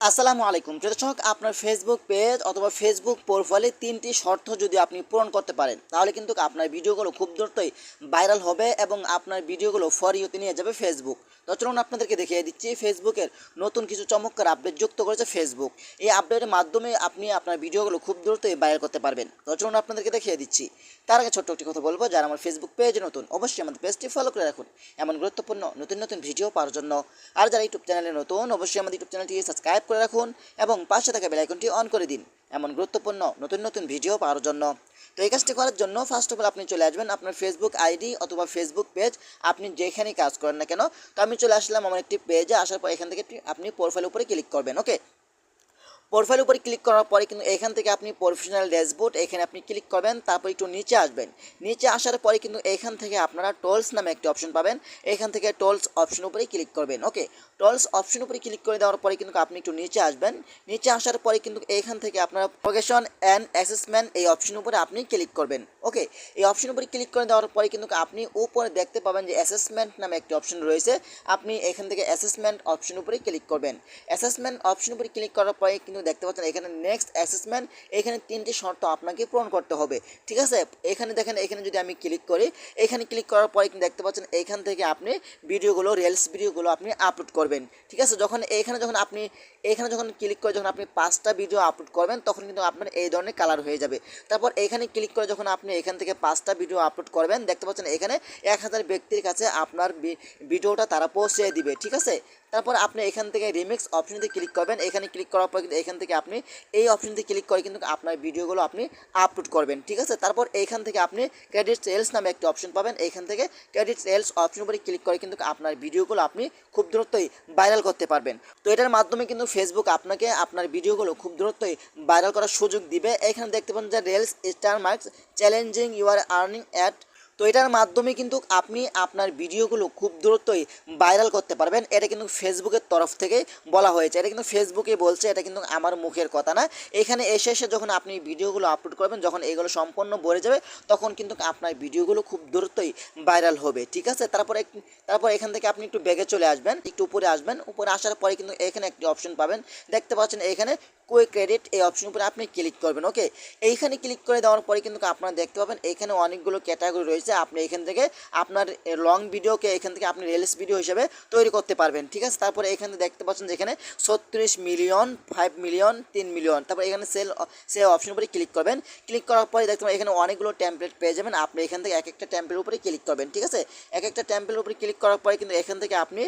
আসসালামু আলাইকুম। দর্শক, আপনার ফেসবুক পেজ অথবা ফেসবুক প্রোফাইলে তিনটি শর্ত যদি আপনি পূরণ করতে পারেন, তাহলে কিন্তু আপনার ভিডিওগুলো খুব দ্রুতই ভাইরাল হবে এবং আপনার ভিডিওগুলো ফর ইউতে নিয়ে যাবে ফেসবুক তো চলুন আপনাদেরকে দেখিয়ে দিচ্ছি ফেসবুকের নতুন কিছু চমৎকার আপডেট যুক্ত করেছে ফেসবুক এই আপডেটের মাধ্যমে আপনি আপনার ভিডিওগুলো খুব দ্রুতই ভাইরাল করতে পারবেন। তো চলুন আপনাদেরকে দেখিয়ে দিচ্ছি। তার আগে ছোট্ট একটি কথা বলব, যারা আমার ফেসবুক পেজ নতুন, অবশ্যই আমাদের পেজটি ফলো করে রাখুন। এমন গুরুত্বপূর্ণ নতুন নতুন ভিডিও পাওয়ার জন্য। আর যারা ইউটিউব চ্যানেলে নতুন, অবশ্যই আমাদের ইউটিউব চ্যানেলটি সাবস্ক্রাইব করে রাখুন এবং পাশে থাকা বেলাইকনটি অন করে দিন। এমন গুরুত্বপূর্ণ নতুন নতুন ভিডিও পাওয়ার জন্য। তো এই কাজটি করার জন্য ফার্স্ট অফ অল আপনি চলে আসবেন আপনার ফেসবুক আইডি অথবা ফেসবুক পেজ আপনি যেখানেই কাজ করেন না কেন, তো আমি চলে আসলাম আমার একটি পেজে আসার পর এখান থেকে আপনি প্রোফাইল উপরে ক্লিক করবেন ওকে প্রোফাইল উপরে ক্লিক করার পরে কিন্তু এখান থেকে আপনি প্রফেশনাল ড্যাশবোর্ড এখানে আপনি ক্লিক করবেন, তারপর একটু নিচে আসবেন। নিচে আসার পরে কিন্তু এখান থেকে আপনারা টোলস নামে একটি অপশন পাবেন। এখান থেকে টোলস অপশন উপরে ক্লিক করবেন ওকে টোলস অপশন উপরে ক্লিক করে দেওয়ার পরে কিন্তু আপনি একটু নিচে আসবেন। নিচে আসার পরে কিন্তু এখান থেকে আপনারা প্রোগেশন অ্যান্ড অ্যাসেসমেন্ট এই অপশন উপরে আপনি ক্লিক করবেন ওকে এই অপশন উপরে ক্লিক করে দেওয়ার পরে কিন্তু আপনি উপরে দেখতে পাবেন যে অ্যাসেসমেন্ট নামে একটি অপশন রয়েছে। আপনি এখান থেকে অ্যাসেসমেন্ট অপশন উপরে ক্লিক করবেন। অ্যাসেসমেন্ট অপশন উপরে ক্লিক করার পরে কিন্তু দেখতে পাচ্ছেন এখানে নেক্সট অ্যাসেসমেন্ট এখানে তিনটি শর্ত আপনাকে পূরণ করতে হবে। ঠিক আছে? এখানে দেখেন, এখানে যদি আমি ক্লিক করি, এখানে ক্লিক করার পরে কিন্তু দেখতে পাচ্ছেন এখান থেকে আপনি ভিডিওগুলো রিলস ভিডিওগুলো আপনি আপলোড করবেন। ঠিক আছে? যখন এখানে যখন আপনি, এখানে যখন ক্লিক করে যখন আপনি পাঁচটা ভিডিও আপলোড করবেন, তখন কিন্তু আপনার এই ধরনের কালার হয়ে যাবে। তারপর এখানে ক্লিক করে যখন আপনি এখান থেকে পাঁচটা ভিডিও আপলোড করবেন, দেখতে পাচ্ছেন এখানে এক হাজার ব্যক্তির কাছে আপনার ভিডিওটা তারা পৌঁছে দিবে। ঠিক আছে? তারপর আপনি এখান থেকে রিমিক্স অপশনতে ক্লিক করবেন। এখানে ক্লিক করার পর কিন্তু এখান থেকে আপনি এই অপশনতে ক্লিক করে কিন্তু আপনার ভিডিওগুলো আপনি আপলোড করবেন, ঠিক আছে? তারপর এইখান থেকে আপনি ক্রেডিট সেলস নামে একটি অপশন পাবেন। এখান থেকে ক্রেডিট সেলস অপশন উপরে ক্লিক করে কিন্তু আপনার ভিডিওগুলো আপনি খুব দ্রুতই ভাইরাল করতে পারবেন। তো এটার মাধ্যমে কিন্তু ফেসবুক আপনাকে আপনার ভিডিওগুলো খুব দ্রুতই ভাইরাল করার সুযোগ দিবে। এখানে দেখতে পান যে reels star marks challenging you are earning at তো এটার মাধ্যমে কিন্তু আপনি আপনার ভিডিওগুলো খুব দ্রুতই ভাইরাল করতে পারবেন। এটা কিন্তু ফেসবুকের তরফ থেকে বলা হয়েছে। এটা কিন্তু ফেসবুকে বলছে, এটা কিন্তু আমার মুখের কথা না। এখানে এসে এসে যখন আপনি ভিডিওগুলো আপলোড করবেন, যখন এগুলো সম্পূর্ণ ভরে যাবে, তখন কিন্তু আপনার ভিডিওগুলো খুব দ্রুতই ভাইরাল হবে, ঠিক আছে? তারপরে তারপর এখান থেকে আপনি একটু ব্যাগে চলে আসবেন, একটু উপরে আসবেন। উপরে আসার পরে কিন্তু এখানে একটি অপশন পাবেন। দেখতে পাচ্ছেন এখানে কুইক ক্রেডিট এই অপশন উপরে আপনি ক্লিক করবেন ওকে এইখানে ক্লিক করে দেওয়ার পরে কিন্তু আপনারা দেখতে পাবেন এখানে অনেকগুলো ক্যাটাগরি রয়েছে, আপনি এখান থেকে আপনার লং ভিডিওকে এখান থেকে আপনি রিলস ভিডিও হিসেবে তৈরি করতে পারবেন, ঠিক আছে? তারপরে এখানে দেখতে পাচ্ছেন যে এখানে ছত্রিশ মিলিয়ন ফাইভ মিলিয়ন তিন মিলিয়ন তারপর এখানে সেল সে অপশন উপরে ক্লিক করবেন ক্লিক করার পরে দেখতে পাবেন এখানে অনেকগুলো টেমপ্লেট পেয়ে যাবেন, আপনি এখান থেকে এক একটা টেমপ্লেট উপরে ক্লিক করবেন, ঠিক আছে? এক একটা টেমপ্লেট উপরে ক্লিক করার পরে কিন্তু এখান থেকে আপনি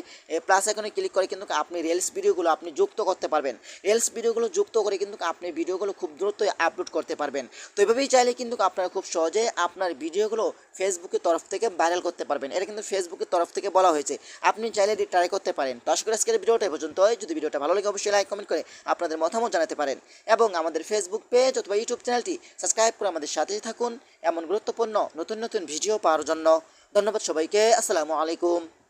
প্লাস এখানে ক্লিক করে কিন্তু আপনি রিলস ভিডিওগুলো আপনি যুক্ত করতে পারবেন রিলস ভিডিওগুলো যুক্ত করে কিন্তু আপনি ভিডিওগুলো খুব দ্রুতই আপলোড করতে পারবেন। তো এভাবেই চাইলে কিন্তু আপনারা খুব সহজে আপনার ভিডিওগুলো ফেসবুকের তরফ থেকে ভাইরাল করতে পারবেন। এটা কিন্তু ফেসবুকের তরফ থেকে বলা হয়েছে। আপনি চাইলে এটি ট্রাই করতে পারেন। তো আশা করি আজকের ভিডিওটা পর্যন্ত যদি ভিডিওটা ভালো লাগে, অবশ্যই লাইক কমেন্ট করে আপনাদের মতামত জানাতে পারেন। এবং আমাদের ফেসবুক পেজ অথবা ইউটিউব চ্যানেলটি সাবস্ক্রাইব করে আমাদের সাথেই থাকুন। এমন গুরুত্বপূর্ণ নতুন নতুন ভিডিও পাওয়ার জন্য। ধন্যবাদ সবাইকে। আসসালামু আলাইকুম।